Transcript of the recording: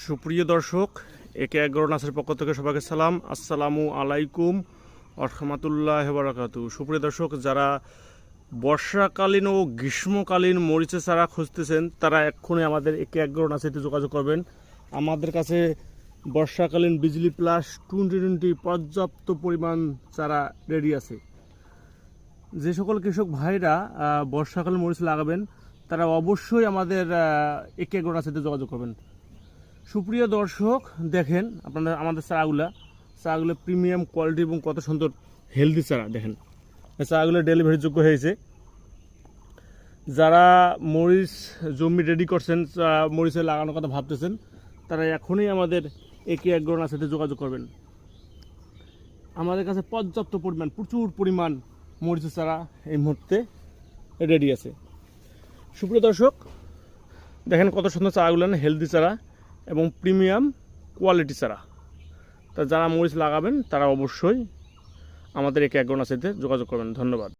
সুপ্রিয় দর্শক, একে এগারো নাচের পক্ষ থেকে সবাইকে সালাম। আসসালামু আলাইকুম আরহামাতুল্লাহ বারাকাতু সুপ্রিয় দর্শক, যারা বর্ষাকালীন ও গ্রীষ্মকালীন মরিচে চারা খুঁজতেছেন, তারা এক্ষুনি আমাদের একে এগারো নাচেতে যোগাযোগ করবেন। আমাদের কাছে বর্ষাকালীন বিজলি প্লাস টোয়েন্টি টোয়েন্টি পর্যাপ্ত পরিমাণ চারা রেডি আছে। যে সকল কৃষক ভাইরা বর্ষাকালীন মরিচ লাগাবেন, তারা অবশ্যই আমাদের একে এগারো নাচেতে যোগাযোগ করবেন। সুপ্রিয় দর্শক, দেখেন আপনারা আমাদের চারাগুলা। চারাগুলো প্রিমিয়াম কোয়ালিটি এবং কত সুন্দর হেলদি চারা, দেখেন। চারাগুলো ডেলিভারিযোগ্য হয়েছে। যারা মরিচ জমি রেডি করছেন মরিচে লাগানোর কথা ভাবতেছেন, তারা এখনই আমাদের একে এক গ্রহণার সাথে যোগাযোগ করবেন। আমাদের কাছে পর্যাপ্ত পরিমাণ, প্রচুর পরিমাণ মরিচের চারা এই মুহূর্তে রেডি আছে। সুপ্রিয় দর্শক, দেখেন কত সুন্দর চারাগুলো হেলদি চারা। এবং প্রিমিয়াম কোয়ালিটি ছাড়া। তা যারা মরিচ লাগাবেন, তারা অবশ্যই আমাদের একে এক সাথে যোগাযোগ করবেন। ধন্যবাদ।